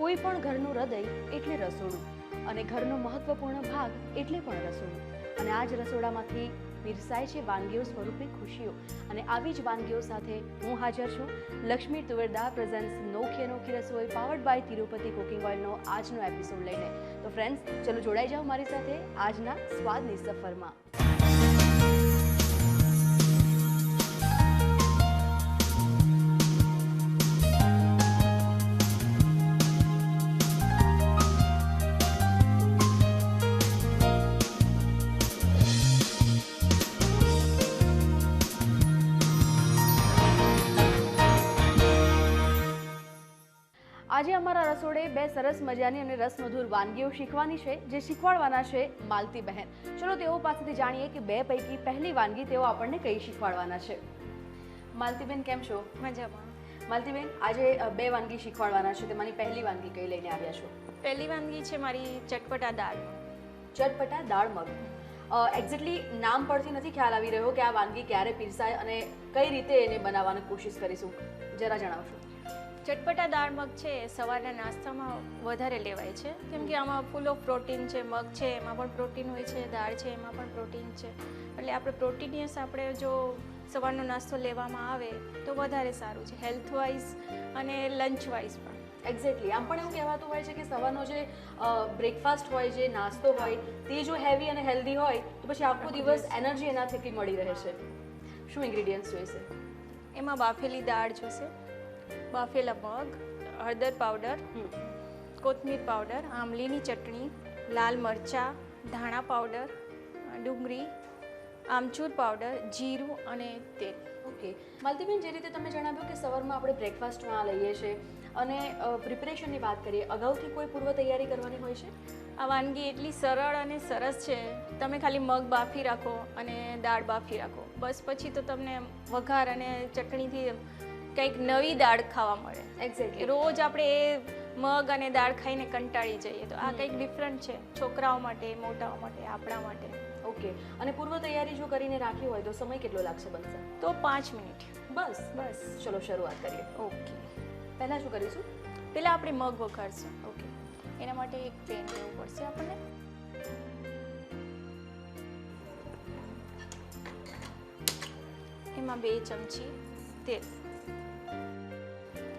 કોઈ પણ ઘરનું હૃદય એટલે રસોડું અને ઘરનો મહત્વપૂર્ણ ભાગ એટલે પણ રસોડું. અને આ જ રસોડામાંથી પીરસાય છે વાનગીઓ સ્વરૂપે ખુશીઓ. અને આવી જ વાનગીઓ સાથે હું હાજર છું. લક્ષ્મી તુવેરદા પ્રેઝન્ટ્સ નોખી અનોખી રસોઈ પાવર્ડ બાય તિરુપતિ કુકિંગ ઓઇલનો આજનો એપિસોડ લઈને. તો ફ્રેન્ડ્સ ચલો જોડાઈ જાઓ મારી સાથે આજના સ્વાદની સફરમાં. આજે અમારા રસોડે બે સરસ મજાની અને રસમધુર વાનગીઓ શીખવાની છે જે શીખવાડવાના છે માલતી બહેન. ચલો તેઓ પાસેથી જાણીએ કે બે પૈકી પહેલી વાનગી તેઓ આપણને કઈ શીખવાડવાના છે. માલતીબેન કેમ છો? મજામાં. માલતીબેન આજે બે વાનગી શીખવાડવાના છે તેમાંની પહેલી વાનગી કઈ લઈને આવ્યા છો? પહેલી વાનગી છે મારી ચટપટા દાળ. ચટપટા દાળ મગ. એક્ઝેક્ટલી નામ પરથી નથી ખ્યાલ આવી રહ્યો કે આ વાનગી ક્યારે પીરસાય અને કઈ રીતે એને બનાવવાની કોશિશ કરીશું. જરા જણાવશો. ચટપટા દાળ મગ છે એ સવારના નાસ્તામાં વધારે લેવાય છે. કેમ કે આમાં ફૂલ ઓફ પ્રોટીન છે મગ છે એમાં પણ પ્રોટીન હોય છે દાળ છે એમાં પણ પ્રોટીન છે. એટલે આપણે પ્રોટીનિયસ આપણે જો સવારનો નાસ્તો લેવામાં આવે તો વધારે સારું છે હેલ્થ વાઇઝ અને લંચ વાઇઝ પણ. એક્ઝેક્ટલી આમ પણ એવું કહેવાતું હોય છે કે સવારનો જે બ્રેકફાસ્ટ હોય જે નાસ્તો હોય તે જો હેવી અને હેલ્ધી હોય તો પછી આખો દિવસ એનર્જી એના થકી મળી રહે છે. શું ઇન્ગ્રીડિયન્ટ્સ જોઈશે? એમાં બાફેલી દાળ જોશે. બાફેલા મગ હળદર પાવડર. કોથમીર પાવડર આમલીની ચટણી લાલ મરચાં ધાણા પાવડર ડુંગળી આમચૂર પાવડર જીરું અને તેલ. ઓકે. માલતીબેન જે રીતે તમે જણાવ્યું કે સવારમાં આપણે બ્રેકફાસ્ટમાં લઈએ છીએ અને પ્રિપરેશનની વાત કરીએ અગાઉથી કોઈ પૂર્વ તૈયારી કરવાની હોય છે? આ વાનગી એટલી સરળ અને સરસ છે. તમે ખાલી મગ બાફી રાખો અને દાળ બાફી રાખો. બસ પછી તો તમને વઘાર અને ચટણીથી કંઈક નવી દાળ ખાવા મળે. એક્ઝેક્ટલી રોજ આપણે એ મગ અને દાળ ખાઈને કંટાળી જઈએ તો આ કંઈક ડિફરન્ટ છે છોકરાઓ માટે મોટાઓ માટે આપણા માટે. ઓકે અને પૂર્વ તૈયારી જો કરીને રાખી હોય તો સમય કેટલો લાગશે બનશે? તો પાંચ મિનિટ. બસ બસ. ચલો શરૂઆત કરીએ. ઓકે પહેલાં શું કરીશું? પહેલાં આપણે મગ વઘારશું. ઓકે એના માટે એક પેન લેવું પડશે આપણને. એમાં બે ચમચી તેલ.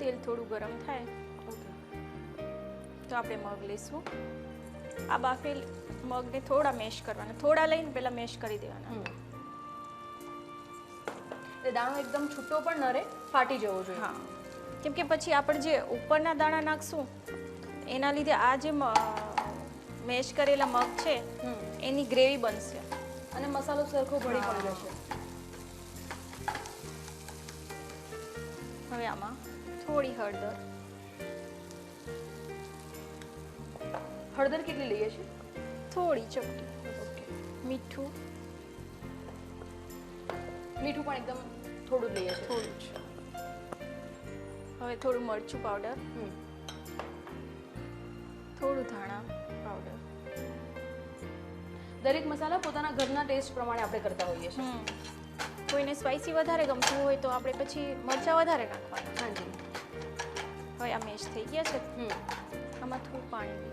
તેલ થોડું ગરમ થાય. તો આપણે મગ લઈશું આ બાફેલ મગને થોડા મેશ કરવાના. થોડા લઈને પહેલાં મેશ કરી દેવાના. એટલે દાણો એકદમ છૂટો પણ ન રહે ફાટી જવો જોઈએ. હા. કેમ કે પછી આપણે જે ઉપરના દાણા નાખશું એના લીધે આ જે મેશ કરેલા મગ છે એની ગ્રેવી બનશે. અને મસાલો સરખો ભળી પણ જશે. હવે આમાં થોડી હળદર. હળદર કેટલી લઈએ છીએ? થોડી ચપટી ઓકે. મીઠું? મીઠું પણ એકદમ થોડું લઈએ છીએ. થોડું જ. હવે થોડું મરચું પાવડર હમ. થોડું ધાણા પાવડર દરેક મસાલા પોતાના ઘરના ટેસ્ટ પ્રમાણે આપણે કરતા હોઈએ છીએ. હમ. કોઈને સ્પાઇસી વધારે ગમતું હોય તો આપણે પછી મરચાં વધારે નાખવાના. હાજી હવે આ મેશ થઈ ગયા છે. હમ. આમાં થોડું પાણી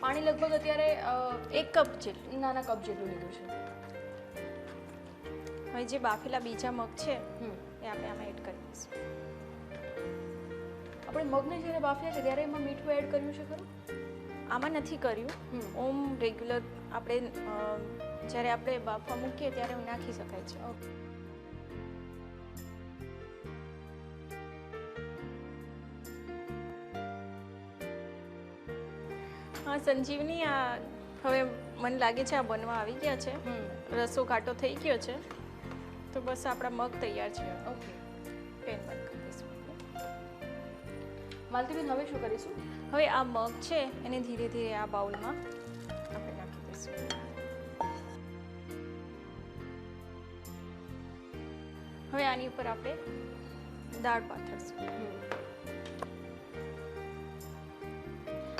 પાણી લગભગ અત્યારે એક કપ જેટલું. નાના કપ જેટલું લીધું છે. હવે જે બાફેલા બીજા મગ છે હમ. એ આપણે આમાં એડ કરી દઈશું. આપણે મગને જ્યારે બાફ્યા છે ત્યારે એમાં મીઠું એડ કર્યું છે ખરું? આમાં નથી કર્યું. ઓમ રેગ્યુલર આપણે જ્યારે આપણે બાફવા મૂકીએ ત્યારે નાખી શકાય છે. હા સંજીવની આ હવે મને લાગે છે આ બનવા આવી ગયા છે. રસો કાંટો થઈ ગયો છે. તો બસ આપણા મગ તૈયાર છે. ઓકે. પેન બંધ કરી દઈશું. માલતીબેન હવે શું કરીશું? હવે આ મગ છે એને ધીરે ધીરે આ બાઉલમાં આપણે નાખી દઈશું. હવે આની ઉપર આપણે દાળ પાથરશું.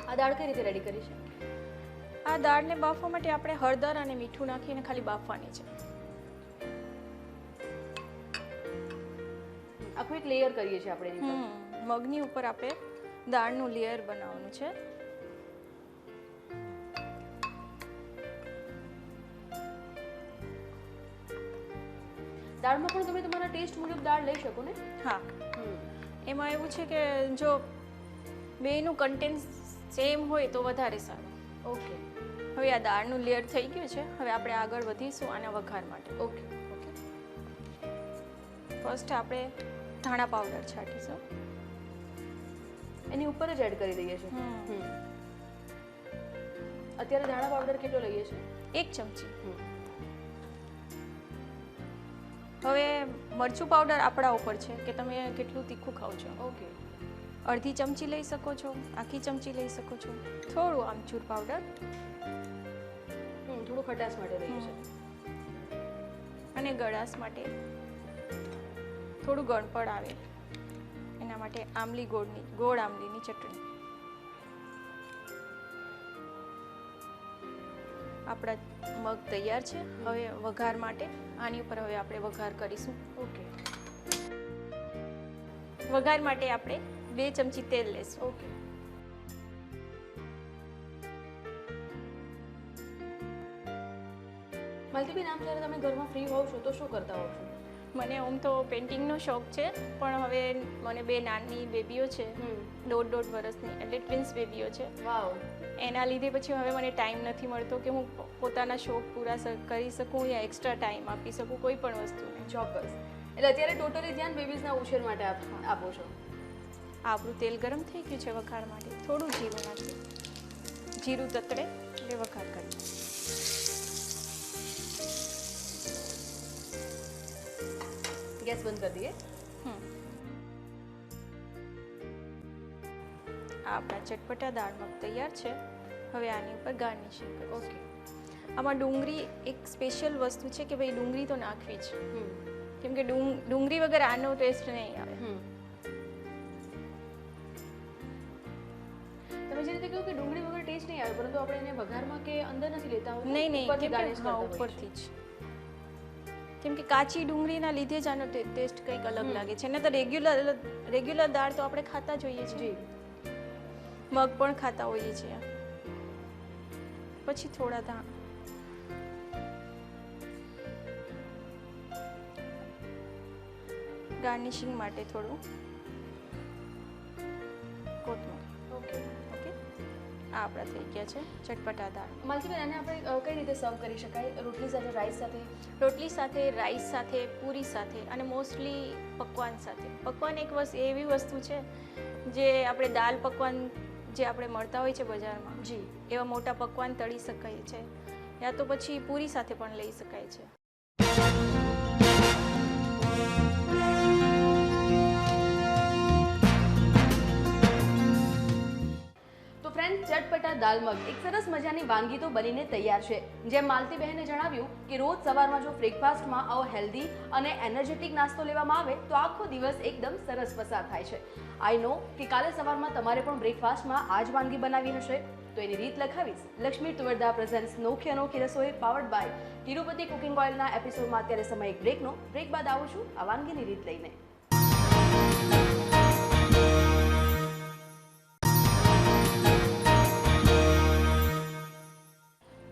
આ દાળ કઈ રીતે રેડી કરી છે? આ દાળને બાફવા માટે આપણે હળદર અને મીઠું નાખીને ખાલી બાફવાની છે. આખું એક લેયર કરીએ છીએ આપણે હમ મગની ઉપર આપણે દાળનું લેયર બનાવવાનું છે. દાળમાં પણ તમે તમારા ટેસ્ટ મુજબ દાળ લઈ શકો ને? હા. એમાં એવું છે કે જો બેનું કન્ટેન્ટ સેમ હોય તો વધારે સારું. ઓકે હવે આ દાળનું લેયર થઈ ગયું છે. હવે આપણે આગળ વધીશું આના વઘાર માટે. ઓકે ઓકે ફર્સ્ટ આપણે ધાણા પાવડર છાંટીશું. એની ઉપર જ એડ કરી દઈએ છીએ. અત્યારે ધાણા પાવડર કેટલો લઈએ છીએ? એક ચમચી. હવે મરચું પાવડર આપણા ઉપર છે કે તમે કેટલું તીખું ખાવ છો. ઓકે અડધી ચમચી લઈ શકો છો આખી ચમચી લઈ શકો છો. થોડું આમચૂર પાવડર થોડું ખટાશ માટે લઈએ અને ગળાશ માટે થોડું ગળપડ આવે. એના માટે આમલી ગોળની ગોળ આમલીની ચટણી. આપણા મગ તૈયાર છે. હવે વઘાર માટે. આની ઉપર હવે આપણે વઘાર કરીશું. ઓકે. વઘાર માટે આપણે બે ચમચી તેલ લેશું. ઓકે. માલતીબેન આમ જ્યારે તમે ઘરમાં ફ્રી હોવ છો તો શું કરતા હોવ છો? મને આમ તો પેઇન્ટિંગનો શોખ છે પણ હવે મને બે નાની બેબીઓ છે. દોઢ દોઢ વર્ષની એટલે ટ્વિન્સ બેબીઓ છે. વાવ. એના લીધે પછી હવે મને ટાઈમ નથી મળતો કે હું પોતાના શોખ પૂરા કરી શકું યા એક્સ્ટ્રા ટાઈમ આપી શકું કોઈ પણ વસ્તુને. ચોક્કસ. એટલે અત્યારે ટોટલી ધ્યાન બેબીઝના ઉછેર માટે આપો છો. આપણું તેલ ગરમ થઈ ગયું છે વઘાર માટે. થોડું જીરું નાખ્યું જીરું તતડે એટલે વઘાર કરીએ ગેસ બંધ કરી દઈએ. આ આપણા ચટપટા દાળ મગ તૈયાર છે. હવે આની ઉપર ગાર્નિશિંગ ઓકે. આમાં ડુંગળી એક સ્પેશિયલ વસ્તુ છે કે ભાઈ ડુંગળી તો નાખવી જ. કેમ કે ડુંગ ડુંગળી વગર આનો ટેસ્ટ નહીં આવે. રીતે કહ્યું કે ડુંગળી વગર ટેસ્ટ નહીં આવે પરંતુ આપણે એને વઘારમાં કે અંદર નથી લેતા નહીં નહીં હા. ઉપરથી જ. કેમ કે કાચી ડુંગળીના લીધે જ આનો ટેસ્ટ કંઈક અલગ લાગે છે. ને તો રેગ્યુલર રેગ્યુલર દાળ તો આપણે ખાતા જોઈએ છીએ. જી. મગ પણ ખાતા હોઈએ છીએ. પછી થોડા ધાણ. ગાર્નિશિંગ માટે થોડું. આ આપણા થઈ ગયા છે. ચટપટા દાળ. માલતીબેન આને આપણે કઈ રીતે સર્વ કરી શકાય? રોટલી સાથે રાઈસ સાથે? રોટલી સાથે રાઈસ સાથે પૂરી સાથે અને મોસ્ટલી પકવાન સાથે. પકવાન એક વસ્તુ એવી વસ્તુ છે જે આપણે દાલ પકવાન જે આપણે મળતા હોય છે બજારમાં જી. એવા મોટા પકવાન તળી શકાય છે. યા તો પછી પૂરી સાથે પણ લઈ શકાય છે. તો ફ્રેન્ડ ચટપટા દાલ મગ એક સરસ મજાની વાનગી તો બનીને તૈયાર છે. જેમ માલતી બહેને જણાવ્યું કે રોજ સવારમાં જો બ્રેકફાસ્ટમાં આવો હેલ્ધી અને એનર્જેટિક નાસ્તો લેવામાં આવે, તો આખો દિવસ એકદમ સરસ પસાર થાય છે. આઈ નો કે કાલે સવારમાં તમારે પણ બ્રેકફાસ્ટમાં આ જ વાનગી બનાવી હશે. તો એની રીત લખાવીશ. લક્ષ્મી તુવરદા પ્રેઝન્સ નોખી અનોખી રસોઈ પાવર્ડ બાય તિરુપતિ કુકિંગ ઓઇલના એપિસોડમાં અત્યારે સમય એક બ્રેકનો બ્રેક બાદ આવું છું આ વાનગીની રીત લઈને.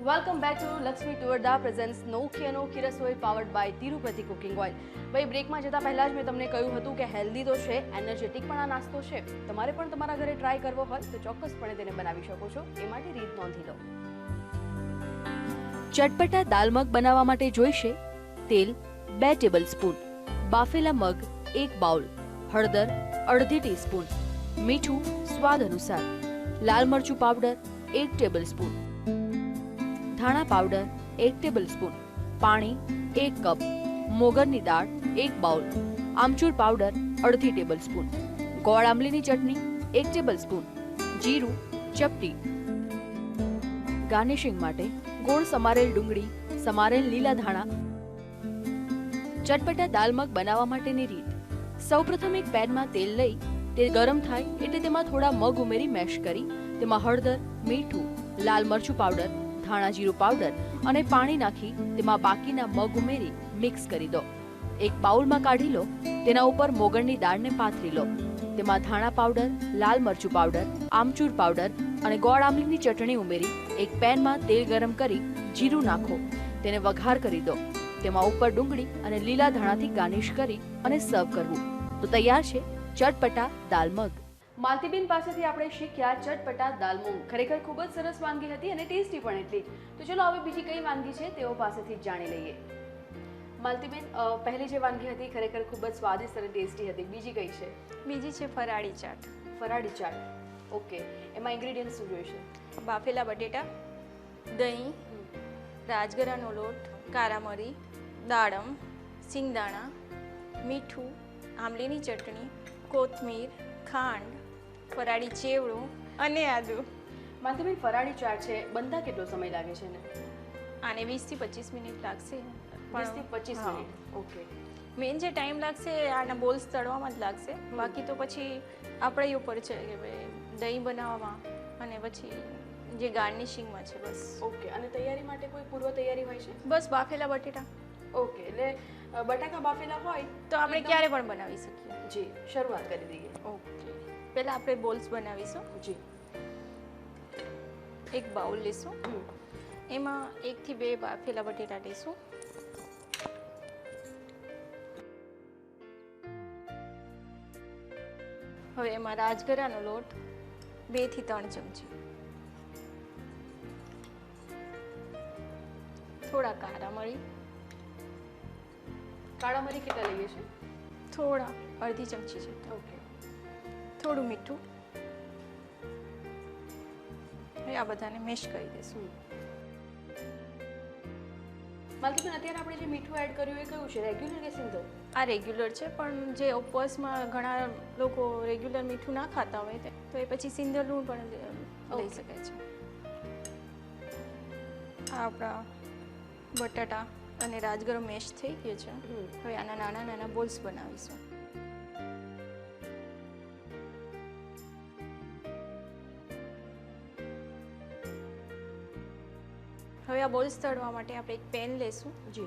Welcome back to Lakshmi Tuvarda presents નોખી અનોખી રસોઈ powered by Tirupati cooking oil ભાઈ બ્રેકમાં જતા પહેલાં જ મેં તમને કહ્યું હતું કે હેલ્ધી તો છે એનર્જેટિક પણ આ નાસ્તો છે. તમારે પણ તમારા ઘરે ટ્રાય કરવો હોય તો ચોક્કસપણે તેને બનાવી શકો છો. એ માટે રીત નોંધી લો. ચટપટા દાલ મગ બનાવવા માટે જોઈશે તેલ બે ટેબલ સ્પૂન બાફેલા મગ એક બાઉલ, હળદર અડધી ટીસ્પૂન મીઠું સ્વાદ અનુસાર, લાલ મરચું પાવડર એક ટેબલ સ્પૂન ધાણા પાવડર, એક ટેબલ સ્પૂન પાણી, એક કપ મોગરની દાળ, એક બાઉલ આમચૂર પાવડર, અડધી ટેબલ સ્પૂન ગોળ આંબલીની ચટણી, એક ટેબલ સ્પૂન જીરું, ચપટી. ગાર્નિશિંગ માટે ગોળ સમારેલ ડુંગળી, સમારેલ લીલા ધાણા. ચટપટા દાલ મગ બનાવવા માટેની રીત. સૌપ્રથમ એક પેનમાં તેલ લઈ, તે ગરમ થાય એટલે તેમાં થોડા મગ ઉમેરી મેશ કરી, તેમાં હળદર, મીઠું, લાલ મરચું પાવડર ધાણા જીરું પાવડર અને પાણી નાખી તેમાં બાકીના મગ ઉમેરી મિક્સ કરી દો. એક બાઉલમાં કાઢી લો, તેના ઉપર મોગણની દાળને પાથરી લો. તેમાં ધાણા પાવડર, લાલ મરચું પાવડર, આમચૂર પાવડર અને ગોળ આમલીની ચટણી ઉમેરી એક પેનમાં તેલ ગરમ કરી જીરું નાખો. તેને વઘાર કરી દો. તેમાં ઉપર ડુંગળી અને લીલા ધાણાથી ગાર્નિશ કરી અને સર્વ કરવું. તો તૈયાર છે ચટપટા દાલ મગ. માલતીબેન પાસેથી આપણે શીખ્યા ચટપટા દાલમૂંગ. ખરેખર ખૂબ જ સરસ વાનગી હતી અને ટેસ્ટી પણ એટલી. તો ચલો હવે બીજી કઈ વાનગી છે તેઓ પાસેથી જ જાણી લઈએ. માલતીબેન પહેલી જે વાનગી હતી ખરેખર ખૂબ જ સ્વાદિષ્ટ અને ટેસ્ટી હતી. બીજી કઈ છે? બીજી છે ફરાળી ચાટ. ફરાળી ચાટ. ઓકે. એમાં ઇન્ગ્રેડિયન્ટ શું જોઈશે? બાફેલા બટેટા દહીં રાજગરાનો લોટ કારા મરી દાડમ સિંગદાણા મીઠું આંબલીની ચટણી કોથમીર ખાંડ ફરાળી ચેવડું અને આદુ. માલતીબેન ફરાળી ચાટ છે. બનતા કેટલો સમય લાગે છે ને આને વીસથી પચીસ મિનિટ લાગશે. વીસથી પચીસ. મિનિટ. ઓકે. મેઇન જે ટાઈમ લાગશે આના બોલ્સ તળવામાં જ લાગશે. બાકી તો પછી આપણે ઉપર છે કે ભાઈ દહીં બનાવવામાં અને પછી જે ગાર્નિશિંગમાં છે બસ. ઓકે. અને તૈયારી માટે કોઈ પૂર્વ તૈયારી હોય છે? બસ બાફેલા બટેટા. ઓકે. એટલે બટાકા બાફેલા હોય તો આપણે ક્યારે પણ બનાવી શકીએ. જી શરૂઆત કરી દઈએ. ઓકે. પહેલાં આપણે બોલ્સ બનાવીશું. જી. એક બાઉલ લેશું. એમાં એકથી બે બાફેલા બટેટા લેશું. હવે એમાં રાજગરાનો લોટ બેથી ત્રણ ચમચી. થોડા કાળા મરી કાળા મરી કેટલા લઈએ છીએ? થોડા અડધી ચમચી છે ઓકે. થોડું મીઠું. આ બધાને મેશ કરી દઈશું. માલતીબેન અત્યારે આપણે જે મીઠું એડ કર્યું એ કયું છે? રેગ્યુલર કે સિંધો આ રેગ્યુલર છે પણ જે ઉપવાસમાં ઘણા લોકો રેગ્યુલર મીઠું ના ખાતા હોય તે- તો એ પછી લૂણ પણ લઈ શકે શકાય છે. આ આપણા બટાટા અને રાજગરો મેશ થઈ ગયો છે. હવે આના નાના નાના બોલ્સ બનાવીશું. હવે આ બોલ્સ તળવા માટે આપણે એક પેન લેશું. જી.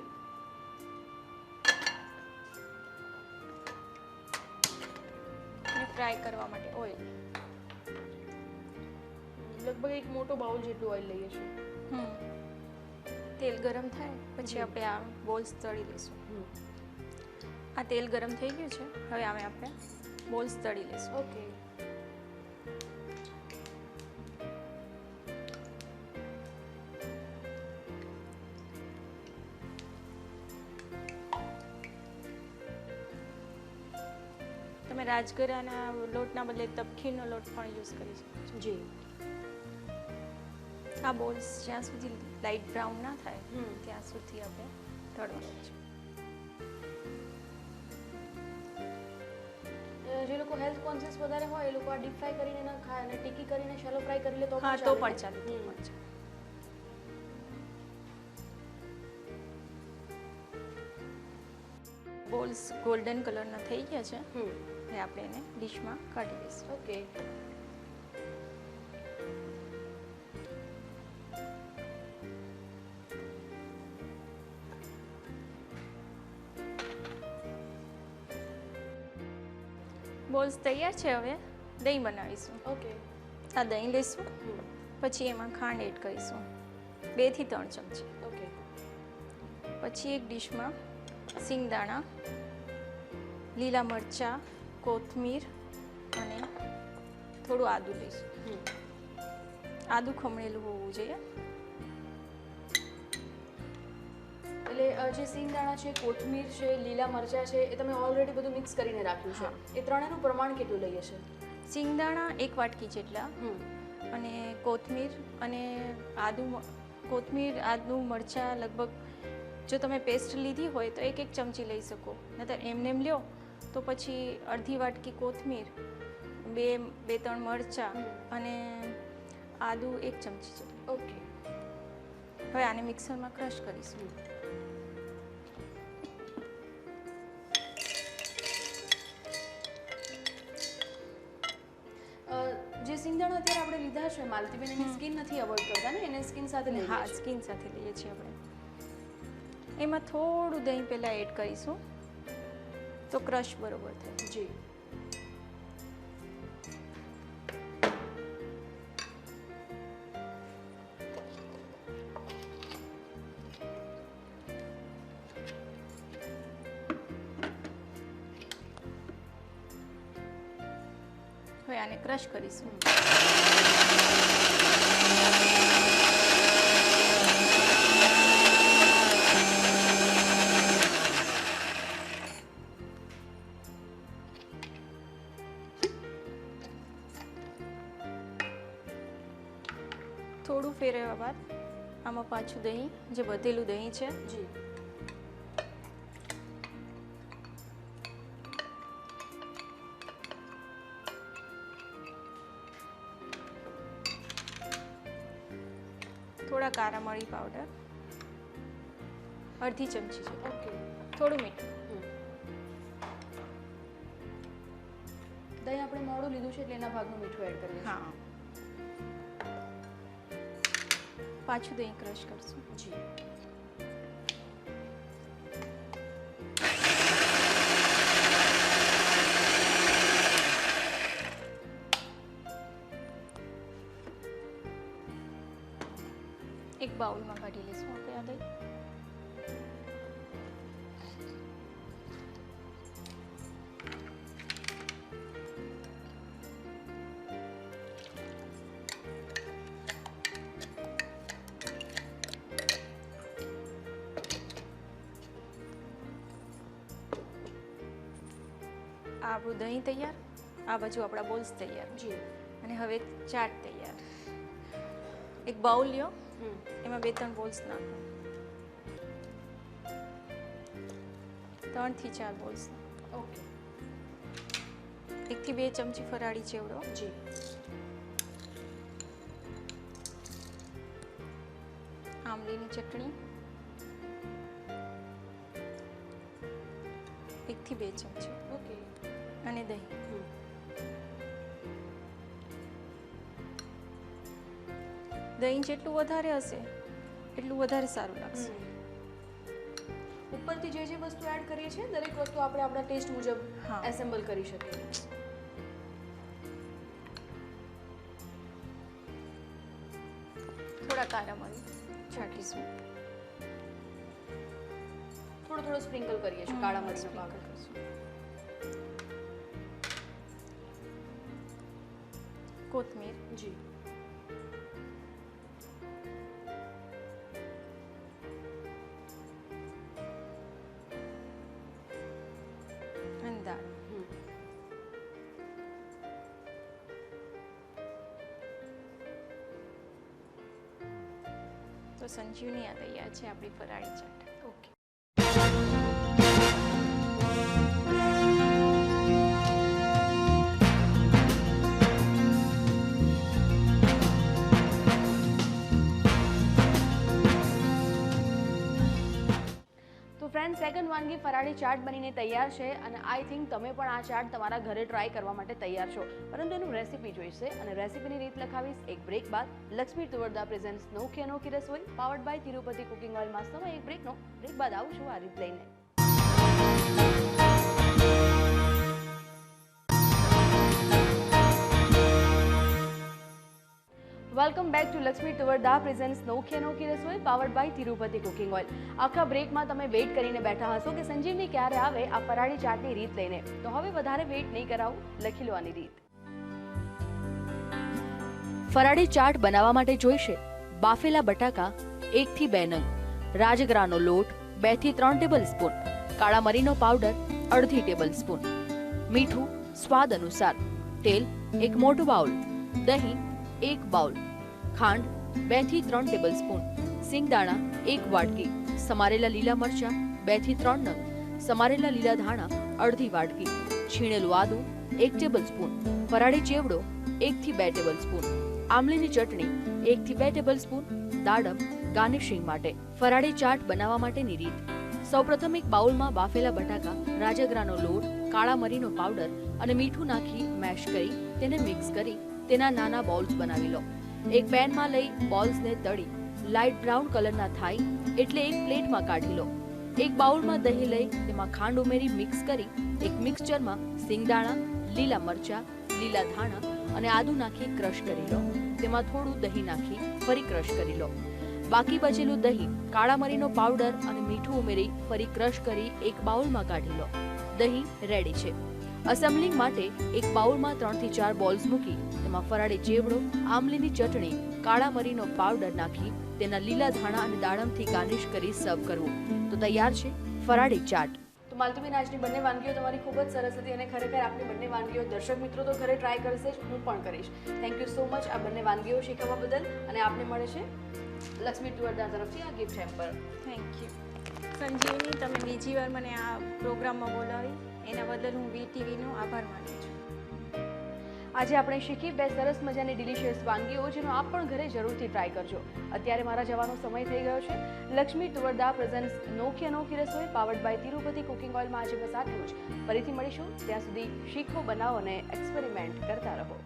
અને ફ્રાય કરવા માટે ઓઇલ. લગભગ એક મોટો બાઉલ જેટલું ઓઇલ લઈએ છીએ. તેલ ગરમ થાય પછી આપણે આ બોલ્સ તળી લઈશું આ તેલ ગરમ થઈ ગયું છે હવે આમે આપણે બોલ્સ તળી લઈશું ઓકે. રાજગરાના લોટના બદલે તપખીનો લોટ પણ યુઝ કરી શકું જી. આ બોલ્સ જ્યાં સુધી લાઇટ બ્રાઉન ના થાય હમ. ત્યાં સુધી આપણે તળવાનું છે. જે લોકો હેલ્થ કોન્શિયસ વધારે હોય એ લોકો આ ડીપ ફ્રાય કરીને ના ખાય અને ટીકી કરીને શેલો ફ્રાય કરી લે તો હા તો પણ ચાલે તો હમ. પણ ચાલે. બોલ્સ ગોલ્ડન કલરના થઈ ગયા છે. હવે આપણે એને ડીશમાં કાઢી દઈશું. ઓકે. બોલ્સ તૈયાર છે હવે? દહીં બનાવીશું. ઓકે. આ દહીં લઈશું. પછી એમાં ખાંડ એડ કરીશું. બેથી ત્રણ ચમચી. ઓકે. પછી એક ડીશમાં સિંગદાણા લીલા મરચાં કોથમીર અને થોડું આદું લઈશ. આદું ખમણેલું હોવું જોઈએ. એટલે જે સિંગદાણા છે કોથમીર છે લીલા મરચાં છે એ તમે ઓલરેડી બધું મિક્સ કરીને રાખ્યું છે. એ ત્રણેયનું પ્રમાણ કેટલું લઈએ છે? સિંગદાણા એક વાટકી જેટલા અને કોથમીર અને આદુ કોથમીર આદુ મરચાં લગભગ જો તમે પેસ્ટ લીધી હોય તો એક એક ચમચી લઈ શકો. નહીતર એમને એમ લ્યો તો પછી અડધી વાટકી કોથમીર બે બે ત્રણ મરચાં અને આદુ એક ચમચી જેટલું. ઓકે. હવે આને મિક્સરમાં ક્રશ કરીશું. જે સિંગદાણા અત્યારે આપણે લીધા છે માલતીબેન એની સ્કિન નથી અવોઇડ કરતા ને? એને સ્કિન સાથે હા સ્કિન સ્કીન સાથે લઈએ છીએ આપણે. એમાં થોડું દહીં પહેલાં એડ કરીશું. તો ક્રશ બરોબર થાય. જી. હવે આને ક્રશ કરીશું. થોડું ફેરવ્યા બાદ આમાં પાછું દહીં જે વધેલું દહીં છે. જી. થોડા કારા મરી પાવડર અડધી ચમચી છે. ઓકે. થોડું મીઠું. દહીં આપણે મોડું લીધું છે એટલે એના ભાગનું મીઠું એડ કરીએ. હા. પાછું દહીં ક્રશ કરશું જી એક બાઉલમાં કાઢી લઈશું આ આપણું દહીં તૈયાર આ બાજુ આપણા બોલ્સ તૈયાર. જી. અને હવે ચાટ તૈયાર. એક બાઉલ લ્યો. એમાં બે ત્રણ બોલ્સ નાખો. ત્રણથી ચાર બોલ્સ. ઓકે. એકથી બે ચમચી ફરાળી ચેવડો. જી. આમલીની ચટણી. એકથી બે ચમચી. ઓકે. અને દહીં. દહીં જેટલું વધારે હશે એટલું વધારે સારું લાગશે. ઉપરથી જે જે વસ્તુ એડ કરીએ છીએ દરેક વસ્તુ આપણે આપણા ટેસ્ટ મુજબ એસેમ્બલ કરી શકીએ. થોડા કારા મરી છાંટીશું. થોડું થોડું સ્પ્રિંકલ કરીએ છીએ કાળા મરીનો પાવડર કોથમીર જી અને તો સંજીવની આ તૈયાર છે આપણી ફરાળી ચાટ. સેકન્ડ વાનગી ફરાળી ચાટ બનીને તૈયાર છે અને આઈ થિંક તમે પણ આ ચાટ તમારા ઘરે ટ્રાય કરવા માટે તૈયાર છો. પરંતુ એનું રેસીપી જોઈશે અને રેસીપીની રીત લખાવીશ. એક બ્રેક બાદ લક્ષ્મી તુવરદા પ્રેઝન્ટ્સ નોખી અનોખી રસોઈ પાવર્ડ બાય તિરુપતિ કુકિંગ ઓઇલમાં સમય એક બ્રેકનો બ્રેક બાદ આવું છું આ રીત લઈને welcome back to Lakshmi Tuvarda presents નોખી અનોખી રસોઈ powered by Tirupati cooking oil આખા બ્રેકમાં તમે વેઇટ કરીને બેઠા હશો કે સંજીવની ક્યારે આવે આ ફરાળી ચાટની રીત લઈને. તો હવે વધારે વેઇટ નહીં કરાવું. લખી લો આની રીત. ફરાળી ચાટ બનાવવા માટે જોઈશે. બાફેલા બટાકા એકથી બે નંગ. રાજગરાનો લોટ, બેથી ત્રણ ટેબલ સ્પૂન કાળા મરીનો પાવડર અડધી ટેબલ સ્પૂન મીઠું, સ્વાદ અનુસાર. તેલ, એક મોટું બાઉલ. દહીં, એક બાઉલ. ખાંડ બેથી ત્રણ ટેબલ સ્પૂન સિંગદાણા, એક વાટકી સમારેલા લીલા મરચાં બેથી ત્રણ નંગ, સમારેલા લીલા ધાણા, અડધી વાટકી છીણેલું આદું, એક ટેબલ સ્પૂન ફરાળી ચેવડો એક થી બે ટેબલ સ્પૂન આમલીની ચટણી એક થી બે ટેબલ સ્પૂન દાડમ, ગાર્નિશિંગ માટે, ફરાળી ચાટ બનાવવા માટેની રીત. સૌપ્રથમ એક બાઉલમાં બાફેલા બટાકા, રાજગરાનો લોટ, કાળા મરીનો પાવડર અને મીઠું નાખી મેશ કરી, તેને મિક્સ કરી, તેના નાના બોલ્સ બનાવી લો. એક પેનમાં લઈ બોલ્સને તળી લાઇટ બ્રાઉન કલરના થાય એટલે એક પ્લેટમાં કાઢી લો. એક બાઉલમાં દહીં લઈ તેમાં ખાંડ ઉમેરી મિક્સ કરી એક મિક્સચરમાં સિંગદાણા, લીલા મરચા, લીલા ધાણા અને આદુ નાખી ક્રશ કરી લો. તેમાં થોડું દહીં નાખી ફરી ક્રશ કરી લો. બાકી બચેલું દહીં, કાળા મરીનો પાવડર અને મીઠું ઉમેરી ફરી ક્રશ કરી એક બાઉલમાં કાઢી લો. દહીં રેડી છે. અસેમ્બલિંગ માટે એક બાઉલમાં ત્રણથી ચાર બોલ્સ મૂકી તેમાં ફરાળી ચેવડો આમલીની ચટણી કાળા મરીનો પાવડર નાખી તેના લીલા ધાણા અને દાડમથી ગાર્નિશ કરી સર્વ કરવું. તો તૈયાર છે? ફરાળી ચાટ. તો માલતીબેન આજની બંને વાનગીઓ તમારી ખૂબ જ સરસ હતી અને ખરેખર આપની બંને વાનગીઓ દર્શક મિત્રો તો ઘરે ટ્રાય કરશે જ હું પણ કરીશ. થેન્ક યુ સો મચ આ બંને વાનગીઓ શીખવવા બદલ. અને આપને મળે છે લક્ષ્મી ટુવરદાસ તરફથી આ gift hamper thank you Sanjivani, તમે બીજી વાર મને આ પ્રોગ્રામમાં બોલાવી. એના બદલ હું વી ટીવીનો આભાર માનું છું. આજે આપણે શીખી બે સરસ મજાની ડિલિશિયસ વાનગીઓ, જેનો આપ પણ ઘરે જરૂરથી ટ્રાય કરજો. અત્યારે મારા જવાનો સમય થઈ ગયો છે. લક્ષ્મી તુવરદા પ્રેઝન્સ નોખી અનોખી રસોઈ પાવર્ડ બાય તિરુપતિ કુકિંગ ઓઇલમાં આજે બસ આટલું જ. ફરીથી મળીશું. ત્યાં સુધી શીખો, બનાવો અને એક્સપેરિમેન્ટ કરતા રહો.